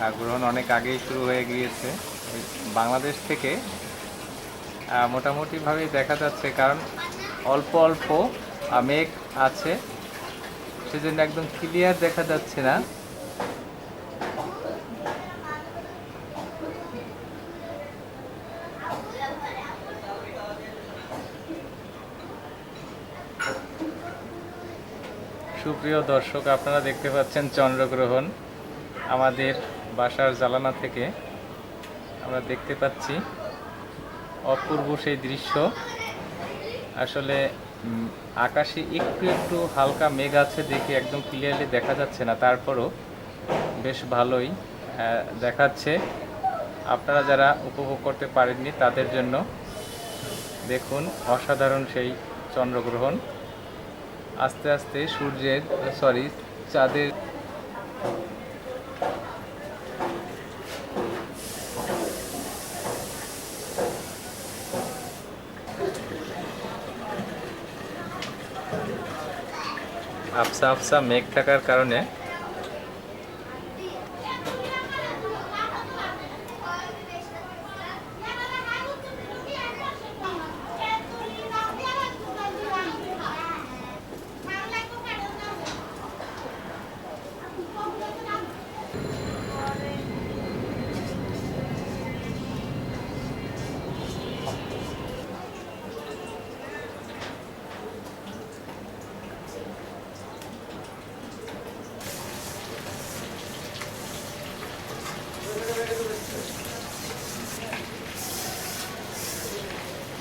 গ্রহণ অনেক আগেই শুরু হয়ে গিয়েছে। বাংলাদেশ থেকে আহ, মোটামুটিভাবেই দেখা যাচ্ছে কারণ অল্প অল্প মেঘ আছে। সেজন্য একদম ক্লিয়ার দেখা যাচ্ছে না। সুপ্রিয় দর্শক আপনারা দেখতে পাচ্ছেন চন্দ্রগ্রহণ। আমাদের বাসার জ্বালানা থেকে আমরা দেখতে পাচ্ছি অপূর্ব সেই দৃশ্য। আসলে আকাশে একটু একটু হালকা মেঘ আছে দেখে একদম ক্লিয়ারলি দেখা যাচ্ছে না। তারপরও বেশ ভালোই দেখাচ্ছে। আপনারা যারা উপভোগ করতে পারেননি তাদের জন্য দেখুন অসাধারণ সেই চন্দ্রগ্রহণ। আস্তে আস্তে সূর্যের সরি চাঁদের আফসা আফসা মেঘ থাকার কারণে